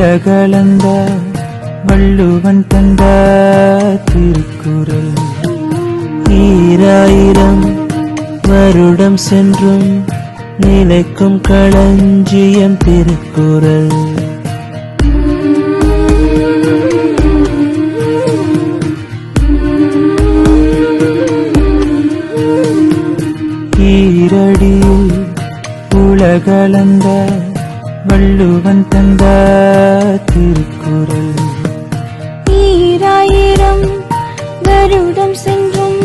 உலகளந்த வள்ளுவன் தந்த திருக்குறள். ஈராயிரம் வருடம் சென்றும் நிலைக்கும் களஞ்சியம் திருக்குறள். ஈரடியில் உலகளந்த வள்ளுவன் தந்த திருக்குறள். ஈராயிரம் வருடம் சென்றும்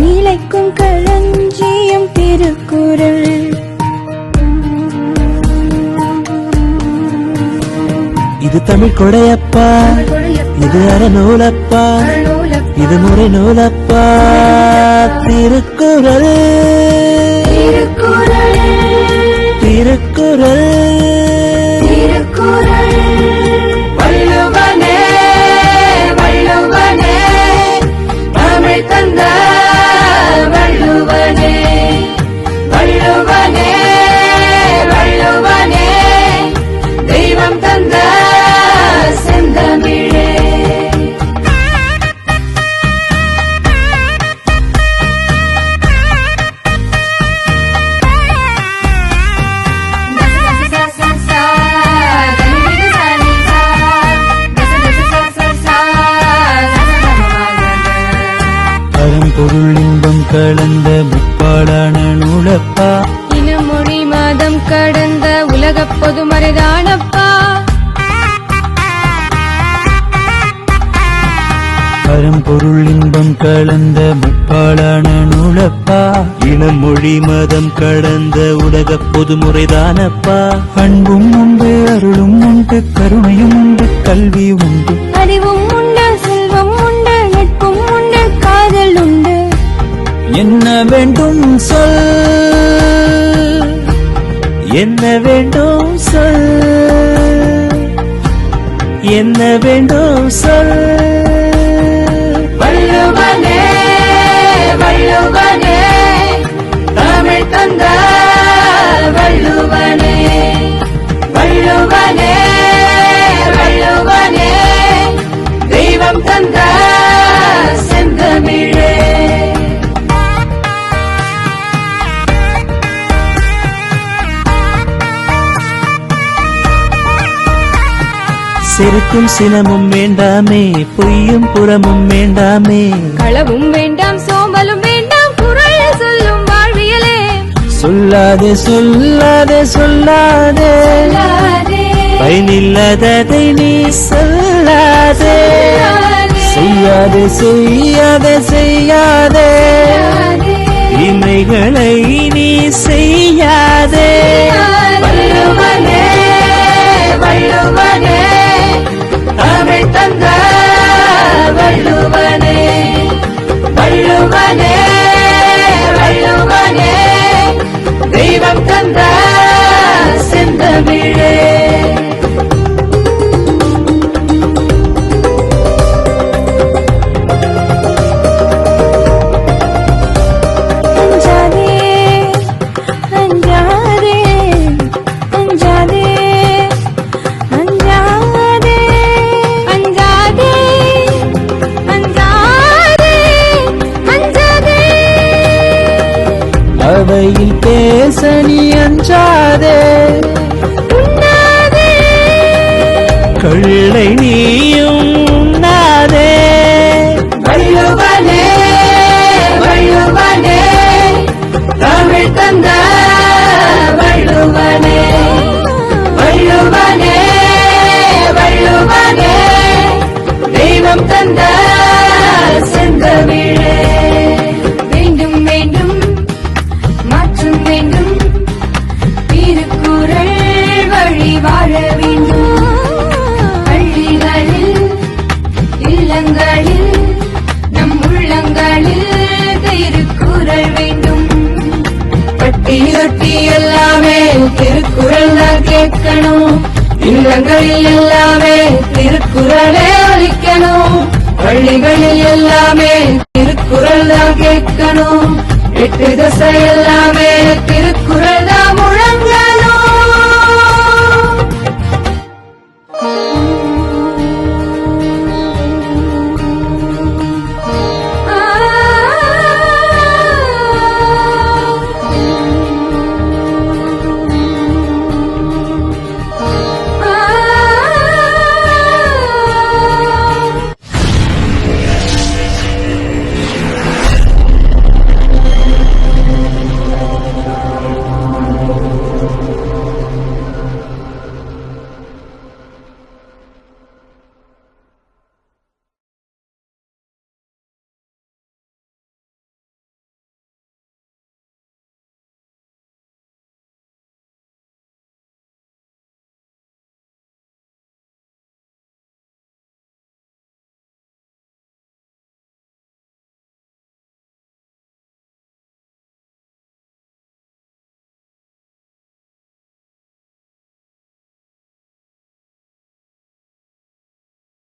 நிலைக்கும் களஞ்சியம் திருக்குறள். இது தமிழ் கொடையப்பா இது அறநூலப்பா இது முறை நூலப்பா திருக்குறள். திருக்குறள். பரம்பொருள் இன்பம் கலந்த முப்பாடான நூலப்பா. இனமொழி மாதம் கடந்த உலகப் பொதுமறைதானப்பா பரம்பொருள் இன்பம் கலந்த முப்பாடான நூலப்பா. இனம் மொழி மதம் கடந்த உலக பொதுமுறைதானப்பா அன்பும் உண்டு அருளும் உண்டு கருணையும் உண்டு கல்வி உண்டு. அறிவும் வேண்டும் சொல். என்ன வேண்டும் சொல். என்ன வேண்டும் சொல். வள்ளுவனே வள்ளுவனே தமிழ் தந்த வள்ளுவனே. வள்ளுவனே வள்ளுவனே செருக்கும் சினமும் வேண்டாமே பொய்யும் புறமும் வேண்டாமே. களவும் வேண்டாம் சோம்பலும் வேண்டாம் குரல் சொல்லும் வாழ்வியலே. சொல்லாதே சொல்லாதே சொல்லாதே. பயனில்லாததை நீ சொல்லாதே. செய்யாதே செய்யாதே செய்யாதே. அவையில் பேச நீ அஞ்சாதே கொள்ளை நீயும் உண்ணாதே. வள்ளுவனே வள்ளுவனே. தமிழ் தந்த வள்ளுவனே. வள்ளுவனே வள்ளுவனே. தெய்வம் தந்த இல்லங்களில் எல்லாமே திருக்குறளே ஒலிக்கணும் பள்ளிகளில் எல்லாமே திருக்குறள் தான் கேட்கணும். எட்டு தசை எல்லாமே